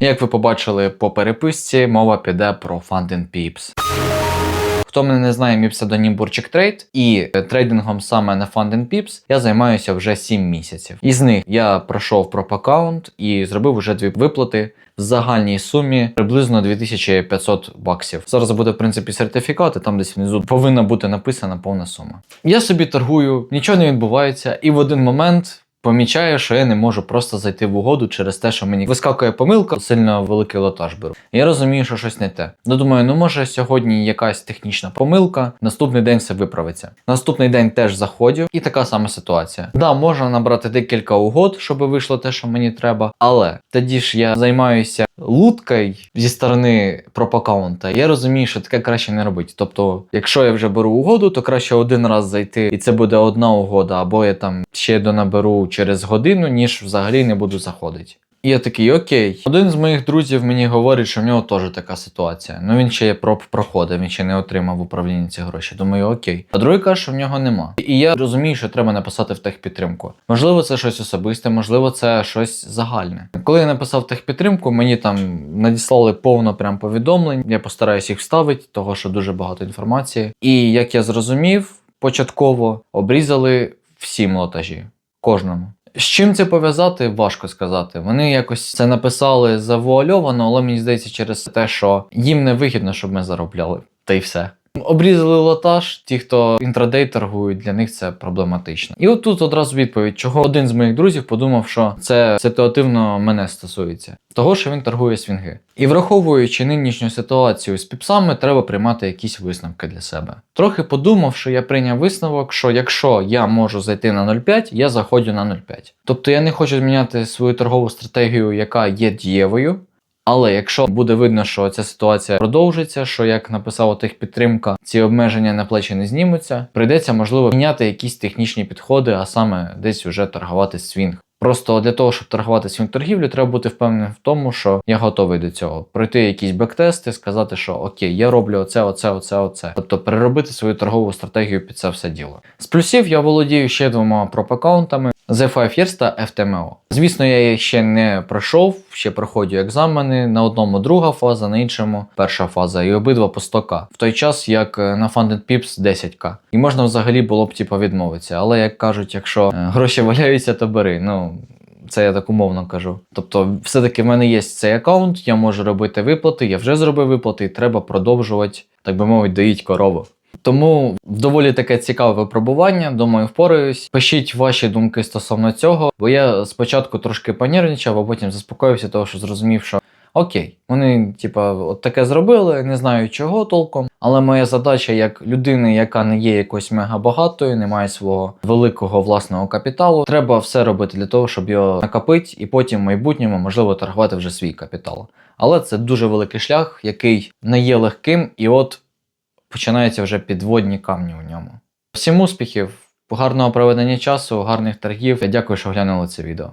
Як ви побачили по переписці, мова піде про Funding Pips. Хто мене не знає, мій псевдонім Бурчик Трейд, і е, трейдингом саме на Funding Pips я займаюся вже 7 місяців. Із них я пройшов проп аккаунт і зробив вже дві виплати в загальній сумі приблизно 2500 баксів. Зараз буде в принципі сертифікат, і там десь внизу повинна бути написана повна сума. Я собі торгую, нічого не відбувається, і в один момент. Помічаю, що я не можу просто зайти в угоду через те, що мені вискакує помилка, сильно великий лотаж беру. Я розумію, що щось не те. Ну думаю, ну може сьогодні якась технічна помилка, наступний день все виправиться. Наступний день теж заходжу, і така сама ситуація. Да, можна набрати декілька угод, щоб вийшло те, що мені треба, але тоді ж я займаюся луткою зі сторони пропакаунта. Я розумію, що таке краще не робити. Тобто, якщо я вже беру угоду, то краще один раз зайти, і це буде одна угода, або я там ще донаберу через годину, ніж взагалі не буду заходити. І я такий, окей. Один з моїх друзів мені говорить, що в нього теж така ситуація. Ну він ще є проб проходив, він ще не отримав в управлінні ці гроші. Думаю, окей. А другий каже, що в нього нема. І я розумію, що треба написати в техпідтримку. Можливо, це щось особисте, можливо, це щось загальне. Коли я написав техпідтримку, мені там надіслали повно прям повідомлень. Я постараюсь їх вставити, того що дуже багато інформації. І як я зрозумів, початково обрізали всі монтажі. Кожному. З чим це пов'язати, важко сказати. Вони якось це написали завуальовано, але мені здається, через те, що їм не вигідно, щоб ми заробляли. Та й все. Обрізали лотаж, ті, хто інтрадей торгують, для них це проблематично. І от тут одразу відповідь, чого один з моїх друзів подумав, що це ситуативно мене стосується, того, що він торгує свінги. І враховуючи нинішню ситуацію з піпсами, треба приймати якісь висновки для себе. Трохи подумав, що я прийняв висновок, що якщо я можу зайти на 0,5, я заходжу на 0,5. Тобто я не хочу зміняти свою торгову стратегію, яка є дієвою. Але якщо буде видно, що ця ситуація продовжиться, що як написала техпідтримка, ці обмеження на плечі не знімуться, прийдеться можливо міняти якісь технічні підходи, а саме десь вже торгувати свінг. Просто для того, щоб торгувати свінг торгівлю, треба бути впевненим в тому, що я готовий до цього. Пройти якісь бектести, сказати, що окей, я роблю оце, оце, оце, оце. Тобто переробити свою торгову стратегію під це все діло. З плюсів я володію ще двома проп-аккаунтами The Five Years та FTMO. Звісно, я ще не пройшов, ще проходжу екзамени. На одному друга фаза, на іншому перша фаза, і обидва по 100к. В той час, як е, на Funded Pips 10к. І можна взагалі було б типу, відмовитися. Але як кажуть, якщо е, гроші валяються, то бери. Ну. Це я так умовно кажу. Тобто, все-таки в мене є цей аккаунт, я можу робити виплати, я вже зробив виплати, і треба продовжувати, так би мовити, доїть корову. Тому доволі таке цікаве випробування. Думаю, впораюсь. Пишіть ваші думки стосовно цього, бо я спочатку трошки понервничав, а потім заспокоївся, того що зрозумів, що окей, вони, типа, от таке зробили, не знаю чого толком. Але моя задача як людини, яка не є якось мегабагатою, не має свого великого власного капіталу, треба все робити для того, щоб його накопити, і потім в майбутньому можливо торгувати вже свій капітал. Але це дуже великий шлях, який не є легким, і от починаються вже підводні камні у ньому. Всім успіхів, гарного проведення часу, гарних торгів. Я дякую, що глянули це відео.